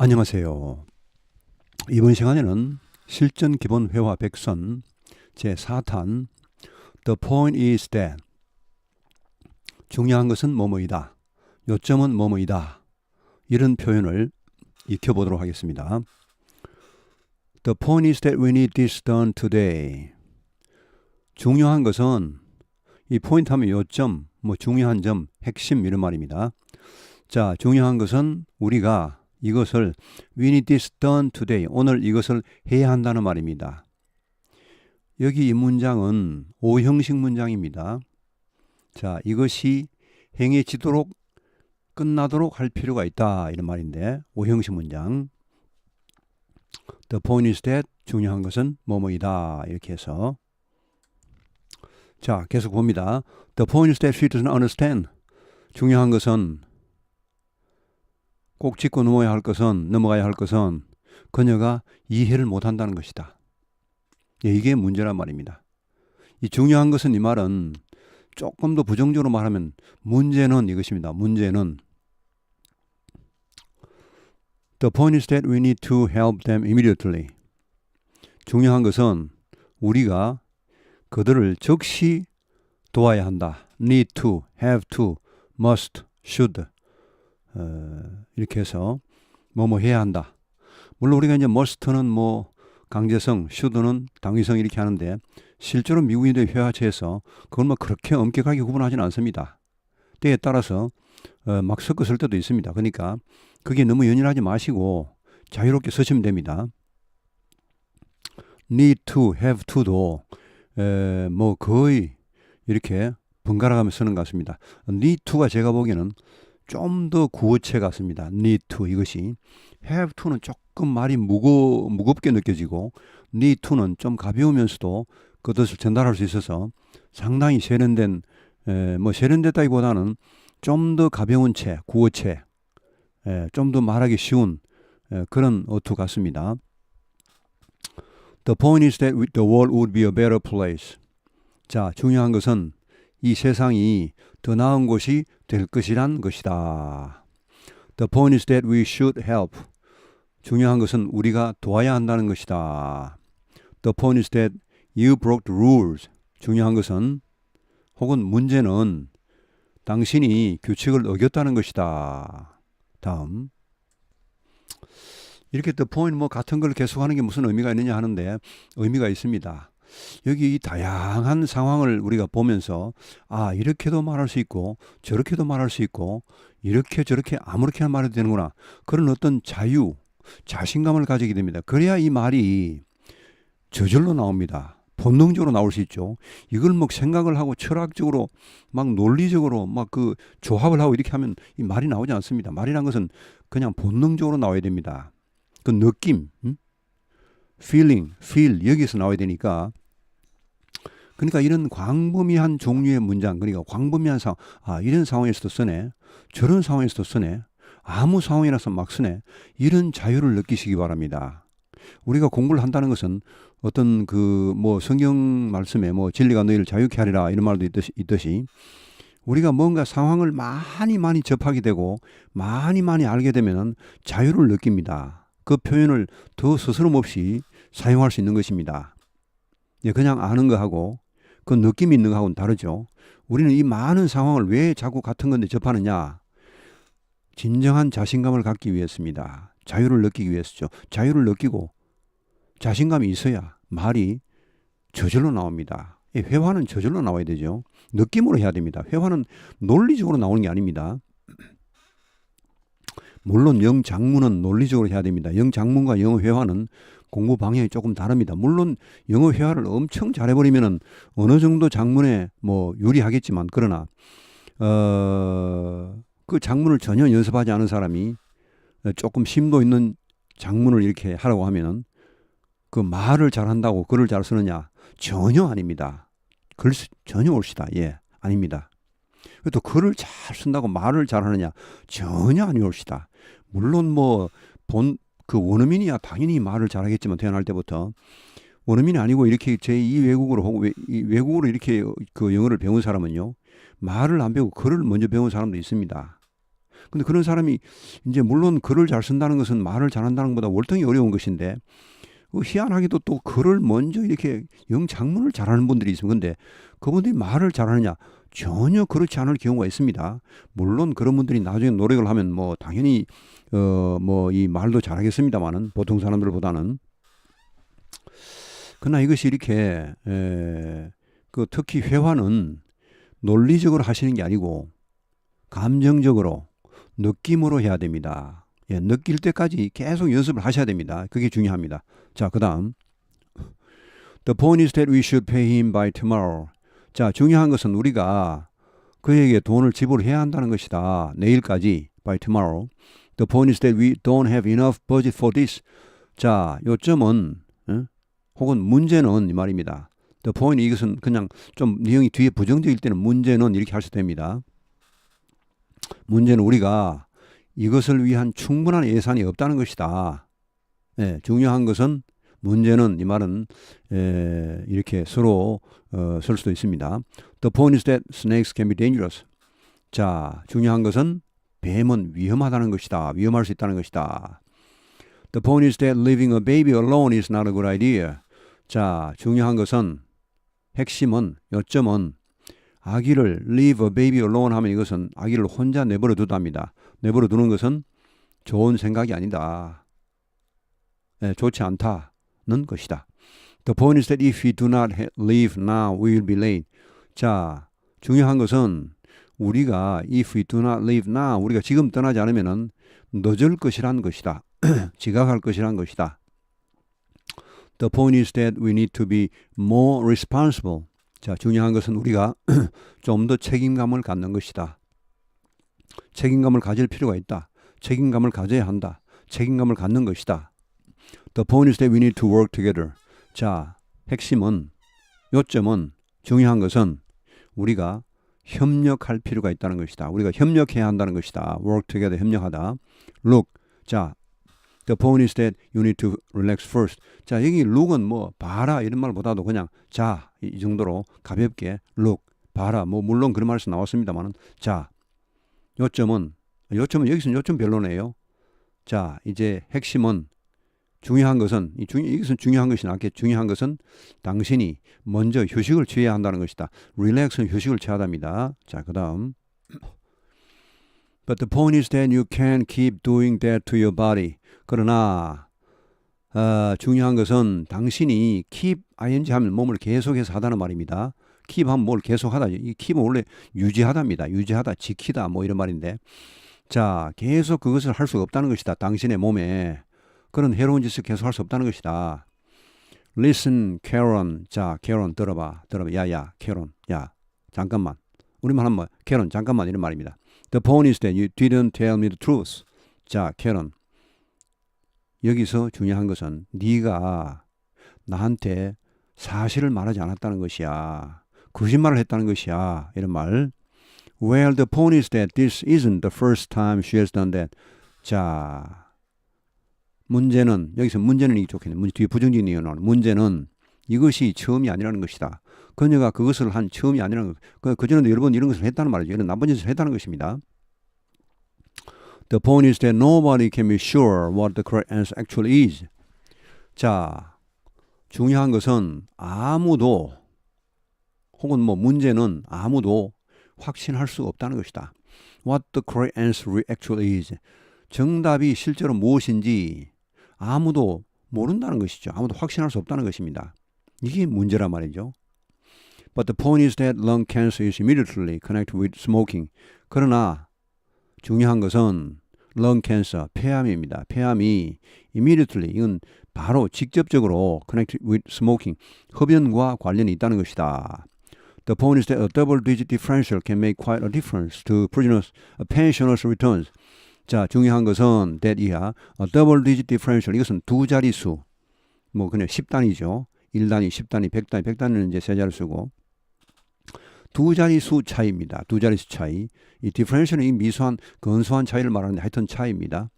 안녕하세요. 이번 시간에는 실전 기본 회화 백선 제 4탄 The point is that 중요한 것은 뭐뭐이다. 요점은 뭐뭐이다. 이런 표현을 익혀보도록 하겠습니다. The point is that we need this done today. 중요한 것은 이 포인트 하면 요점, 뭐 중요한 점, 핵심 이런 말입니다. 자, 중요한 것은 우리가 이것을 we need this done today. 오늘 이것을 해야 한다는 말입니다. 여기 이 문장은 오형식 문장입니다. 자, 이것이 행해지도록 끝나도록 할 필요가 있다 이런 말인데 오형식 문장. The point is that 중요한 것은 뭐뭐이다 이렇게 해서 자 계속 봅니다. The point is that she doesn't understand. 중요한 것은 꼭 짚고 넘어야 할 것은 넘어가야 할 것은 그녀가 이해를 못한다는 것이다. 예, 이게 문제란 말입니다. 이 중요한 것은 이 말은 조금 더 부정적으로 말하면 문제는 이것입니다. 문제는 The point is that we need to help them immediately. 중요한 것은 우리가 그들을 즉시 도와야 한다. need to, have to, must, should. 어, 이렇게 해서 뭐뭐 해야 한다. 물론 우리가 이제 must는 뭐 강제성, should는 당위성 이렇게 하는데 실제로 미국인들의 회화체에서 그걸 뭐 그렇게 엄격하게 구분하지는 않습니다. 때에 따라서 어, 막쓸 때도 있습니다. 그러니까 그게 너무 연연하지 마시고 자유롭게 쓰시면 됩니다. need to, have to도 에, 뭐 거의 이렇게 번갈아가며 쓰는 것 같습니다. need to가 제가 보기에는 좀 더 구어체 같습니다. need to 이것이 have to는 조금 말이 무거 무겁게 느껴지고 need to는 좀 가벼우면서도 그 뜻을 전달할 수 있어서 상당히 세련된 에, 뭐 세련됐다기보다는 좀 더 가벼운 채 구어체 좀 더 말하기 쉬운 에, 그런 어투 같습니다. The point is that the world would be a better place. 자, 중요한 것은 이 세상이 더 나은 곳이 될 것이란 것이다. The point is that we should help. 중요한 것은 우리가 도와야 한다는 것이다. The point is that you broke the rules. 중요한 것은 혹은 문제는 당신이 규칙을 어겼다는 것이다. 다음. 이렇게 the point 뭐 같은 걸 계속하는 게 무슨 의미가 있느냐 하는데 의미가 있습니다. 여기 이 다양한 상황을 우리가 보면서 아 이렇게도 말할 수 있고 저렇게도 말할 수 있고 이렇게 저렇게 아무렇게나 말해도 되는구나 그런 어떤 자유 자신감을 가지게 됩니다. 그래야 이 말이 저절로 나옵니다. 본능적으로 나올 수 있죠. 이걸 막 생각을 하고 철학적으로 막 논리적으로 막 그 조합을 하고 이렇게 하면 이 말이 나오지 않습니다. 말이란 것은 그냥 본능적으로 나와야 됩니다. 그 느낌, 음? feeling, feel 여기서 나와야 되니까 그러니까 이런 광범위한 종류의 문장 그러니까 광범위한 상황 아 이런 상황에서도 쓰네 저런 상황에서도 쓰네 아무 상황이라서 막 쓰네 이런 자유를 느끼시기 바랍니다. 우리가 공부를 한다는 것은 어떤 그 뭐 성경 말씀에 뭐 진리가 너희를 자유케 하리라 이런 말도 있듯이, 있듯이 우리가 뭔가 상황을 많이 많이 접하게 되고 많이 많이 알게 되면은 자유를 느낍니다. 그 표현을 더 스스럼 없이 사용할 수 있는 것입니다. 예, 그냥 아는 거하고 그 느낌 있는 거하고는 다르죠. 우리는 이 많은 상황을 왜 자꾸 같은 건데 접하느냐? 진정한 자신감을 갖기 위해서입니다. 자유를 느끼기 위해서죠. 자유를 느끼고 자신감이 있어야 말이 저절로 나옵니다. 회화는 저절로 나와야 되죠. 느낌으로 해야 됩니다. 회화는 논리적으로 나오는 게 아닙니다. 물론 영장문은 논리적으로 해야 됩니다. 영장문과 영어 회화는 공부 방향이 조금 다릅니다. 물론 영어 회화를 엄청 잘해버리면은 어느 정도 장문에 뭐 유리하겠지만 그러나 어, 그 장문을 전혀 연습하지 않은 사람이 조금 심도 있는 장문을 이렇게 하라고 하면은 그 말을 잘한다고 글을 잘 쓰느냐 전혀 아닙니다. 글 전혀 옳시다. 예, 아닙니다. 또 글을 잘 쓴다고 말을 잘하느냐 전혀 아니올시다. 물론 뭐 본 그 원어민이야 당연히 말을 잘하겠지만 태어날 때부터 원어민이 아니고 이렇게 제2 외국어로 혹은 외국어로 이렇게 그 영어를 배운 사람은요 말을 안 배우고 글을 먼저 배운 사람도 있습니다. 근데 그런 사람이 이제 물론 글을 잘 쓴다는 것은 말을 잘한다는 것보다 월등히 어려운 것인데 그 희한하게도 또 글을 먼저 이렇게 영장문을 잘하는 분들이 있으면 근데 그분들이 말을 잘하느냐 전혀 그렇지 않을 경우가 있습니다. 물론 그런 분들이 나중에 노력을 하면 뭐 당연히 어 뭐 이 말도 잘하겠습니다만은 보통 사람들보다는 그러나 이것이 이렇게 에, 그 특히 회화는 논리적으로 하시는 게 아니고 감정적으로 느낌으로 해야 됩니다. 예, 느낄 때까지 계속 연습을 하셔야 됩니다. 그게 중요합니다. 자, 그다음 The point is that we should pay him by tomorrow. 자, 중요한 것은 우리가 그에게 돈을 지불해야 한다는 것이다. 내일까지 by tomorrow. The point is that we don't have enough budget for this. 자, 요점은 어? 혹은 문제는 이 말입니다. The point 이것은 그냥 좀 내용이 뒤에 부정적일 때는 문제는 이렇게 할 수 됩니다. 문제는 우리가 이것을 위한 충분한 예산이 없다는 것이다. 예, 중요한 것은 문제는 이 말은 에, 이렇게 서로 어, 설 수도 있습니다. The point is that snakes can be dangerous. 자, 중요한 것은 뱀은 위험하다는 것이다. 위험할 수 있다는 것이다. The point is that leaving a baby alone is not a good idea. 자, 중요한 것은 핵심은 요점은 아기를 leave a baby alone 하면 이것은 아기를 혼자 내버려 두답니다. 내버려 두는 것은 좋은 생각이 아니다. 예, 좋지 않다는 것이다. The point is that if we do not leave now, we will be late. 자, 중요한 것은 우리가 if we do not leave now, 우리가 지금 떠나지 않으면은 늦을 것이란 것이다. 지각할 것이란 것이다. The point is that we need to be more responsible. 자, 중요한 것은 우리가 좀 더 책임감을 갖는 것이다. 책임감을 가질 필요가 있다. 책임감을 가져야 한다. 책임감을 갖는 것이다. The point is that we need to work together. 자, 핵심은 요점은 중요한 것은 우리가 협력할 필요가 있다는 것이다. 우리가 협력해야 한다는 것이다. work together 협력하다. look. 자, the point is that you need to relax first. 자, 여기 look은 뭐 봐라 이런 말보다도 그냥 자, 이 정도로 가볍게 look, 봐라. 뭐 물론 그런 말에서 나왔습니다만은 자, 요점은 요점은 여기서는 요점 별로네요. 자, 이제 핵심은 중요한 것은 이 중, 이것은 중요한 것이 낫게 중요한 것은 당신이 먼저 휴식을 취해야 한다는 것이다. 릴렉스는 휴식을 취하답니다. 자, 그다음 But the point is that you can't keep doing that to your body. 그러나 어, 중요한 것은 당신이 keep ing 하면 몸을 계속해서 하다는 말입니다. keep 하면 뭘 계속하다. 이 keep은 원래 유지하다입니다. 유지하다, 지키다 뭐 이런 말인데 자 계속 그것을 할 수가 없다는 것이다. 당신의 몸에 그런 해로운 짓을 계속 할 수 없다는 것이다. Listen, Karen. 자, Karen 들어봐, 들어봐. 야 야, Karen. 야, 잠깐만. 우리만 하면 뭐, Karen 잠깐만 이런 말입니다. The point is that you didn't tell me the truth. 자, Karen. 여기서 중요한 것은 네가 나한테 사실을 말하지 않았다는 것이야. 거짓말을 했다는 것이야. 이런 말. Well, the point is that this isn't the first time she has done that. 자, 문제는 여기서 문제는 이게 좋겠네. 뒤에 부정적인 이유 나오는 문제는 이것이 처음이 아니라는 것이다. 그녀가 그것을 한 처음이 아니라는 것. 그, 그전에도 여러 번 이런 것을 했다는 말이죠. 이런 나쁜 짓을 했다는 것입니다. The point is that nobody can be sure what the correct answer actually is. 자, 중요한 것은 아무도 혹은 뭐 문제는 아무도 확신할 수 없다는 것이다. What the correct answer actually is. 정답이 실제로 무엇인지 아무도 모른다는 것이죠. 아무도 확신할 수 없다는 것입니다. 이게 문제란 말이죠. But the point is that lung cancer is immediately connected with smoking. 그러나 중요한 것은 lung cancer, 폐암입니다. 폐암이 immediately 이건 바로 직접적으로 connected with smoking, 흡연과 관련이 있다는 것이다. The point is that a double-digit differential can make quite a difference to prisoners' pensioners' returns. 자, 중요한 것은 that 이하 double digit differential 이것은 두 자릿수 뭐 그냥 10단위죠. 1단위, 10단위, 100단위, 100단위는 이제 세 자릿수고 두 자릿수 차이입니다. 두 자릿수 차이. 이 differential은 이 미소한 근소한 차이를 말하는데 하여튼 차이입니다.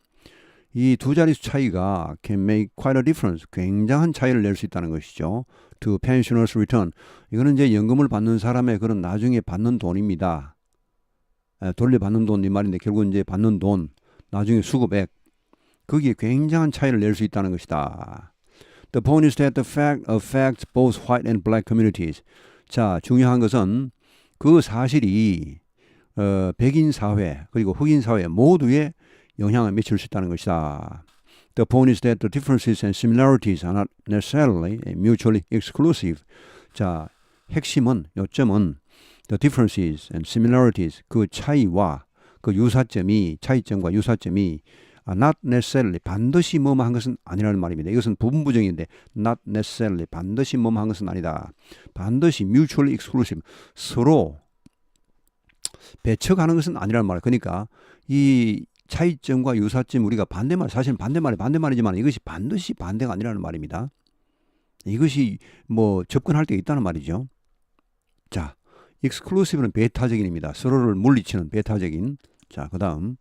이 두 자릿수 차이가 can make quite a difference. 굉장한 차이를 낼 수 있다는 것이죠. To pensioners return. 이거는 이제 연금을 받는 사람의 그런 나중에 받는 돈입니다. 에, 돌려받는 돈 이 말인데 결국 이제 받는 돈 나중에 수급액 거기에 굉장한 차이를 낼 수 있다는 것이다. The point is that the fact affects both white and black communities. 자, 중요한 것은 그 사실이 어, 백인 사회 그리고 흑인 사회 모두에 영향을 미칠 수 있다는 것이다. The point is that the differences and similarities are not necessarily mutually exclusive. 자, 핵심은 요점은 the differences and similarities 그 차이와 그 유사점이 차이점과 유사점이 아, not necessarily 반드시 뭐뭐 한 것은 아니라는 말입니다. 이것은 부분 부정인데 not necessarily 반드시 뭐뭐 한 것은 아니다. 반드시 mutually exclusive 서로 배척하는 것은 아니라는 말이에요. 그러니까 이 차이점과 유사점 우리가 반대말 사실 반대말이 반대말이지만 이것이 반드시 반대가 아니라는 말입니다. 이것이 뭐 접근할 때 있다는 말이죠. 자, exclusive는 배타적인입니다. 서로를 물리치는 배타적인. 자, 그 다음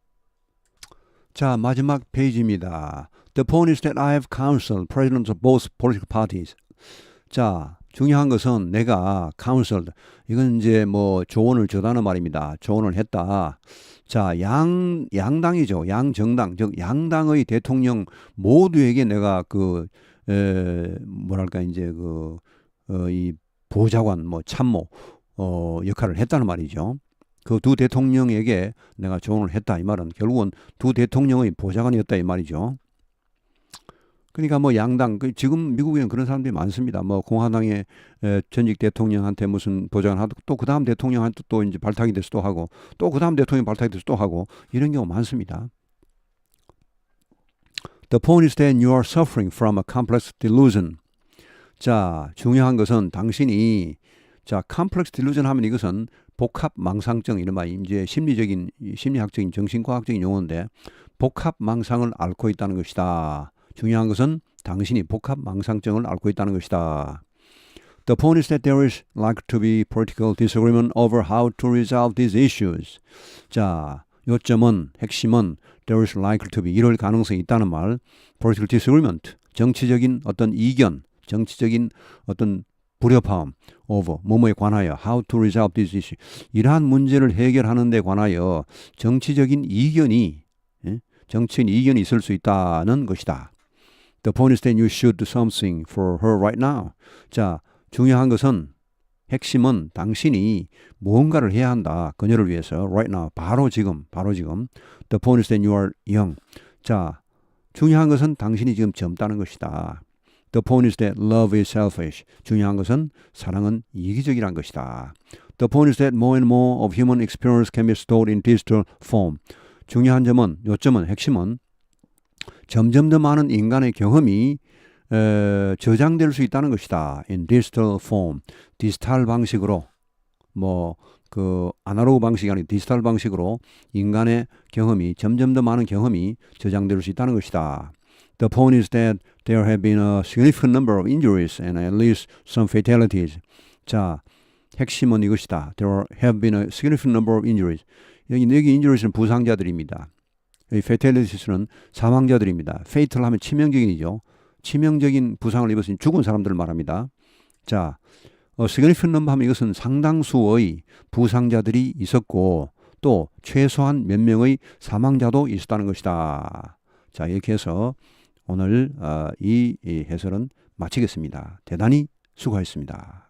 자, 마지막 페이지입니다. The point is that I have counseled presidents of both political parties. 자, 중요한 것은 내가 counseled 이건 이제 뭐 조언을 줬다는 말입니다. 조언을 했다. 자, 양 양당이죠. 양정당 즉 양당의 대통령 모두에게 내가 그 에, 뭐랄까 이제 그 어, 이 보좌관 뭐 참모 어, 역할을 했다는 말이죠. 그 두 대통령에게 내가 조언을 했다 이 말은 결국은 두 대통령의 보좌관이었다 이 말이죠. 그러니까 뭐 양당 그 지금 미국에는 그런 사람들이 많습니다. 뭐 공화당의 에, 전직 대통령한테 무슨 보좌관 하고 또 그 다음 대통령한테 또 이제 발탁이 돼서 또 하고 또 그 다음 대통령 발탁이 돼서 또 하고 이런 경우 많습니다. The point is that you are suffering from a complex delusion. 자, 중요한 것은 당신이 자, complex delusion 하면 이것은 복합 망상증 이른바 이제 심리적인 심리학적인 정신과학적인 용어인데 복합 망상을 앓고 있다는 것이다. 중요한 것은 당신이 복합 망상증을 앓고 있다는 것이다. The point is that there is likely to be political disagreement over how to resolve these issues. 자, 요점은 핵심은 there is likely to be 이럴 가능성이 있다는 말. political disagreement 정치적인 어떤 이견, 정치적인 어떤 불협화음 over 뭐뭐에 관하여 how to resolve this issue 이러한 문제를 해결하는 데 관하여 정치적인 이견이 예? 정치인 이견이 있을 수 있다는 것이다. The point is that you should do something for her right now. 자, 중요한 것은 핵심은 당신이 무언가를 해야 한다. 그녀를 위해서 right now 바로 지금 바로 지금 The point is that you are young. 자, 중요한 것은 당신이 지금 젊다는 것이다. The point is that love is selfish. 중요한 것은 사랑은 이기적이란 것이다. The point is that more and more of human experience can be stored in digital form. 중요한 점은 요점은 핵심은 점점 더 많은 인간의 경험이 에, 저장될 수 있다는 것이다. In digital form. 디지털 방식으로 뭐 그 아날로그 방식이 아닌 디지털 방식으로 인간의 경험이 점점 더 많은 경험이 저장될 수 있다는 것이다. The point is that there have been a significant number of injuries and at least some fatalities. 자, 핵심은 이것이다. There have been a significant number of injuries. 여기 여기 injuries는 부상자들입니다. 이 fatalites는 사망자들입니다. fatal 하면 치명적인이죠. 치명적인 부상을 입었으니 죽은 사람들을 말합니다. 자, 어, significant number 하면 이것은 상당수의 부상자들이 있었고 또 최소한 몇 명의 사망자도 있었다는 것이다. 자, 이렇게 해서 오늘 어, 이, 이 해설은 마치겠습니다. 대단히 수고하셨습니다.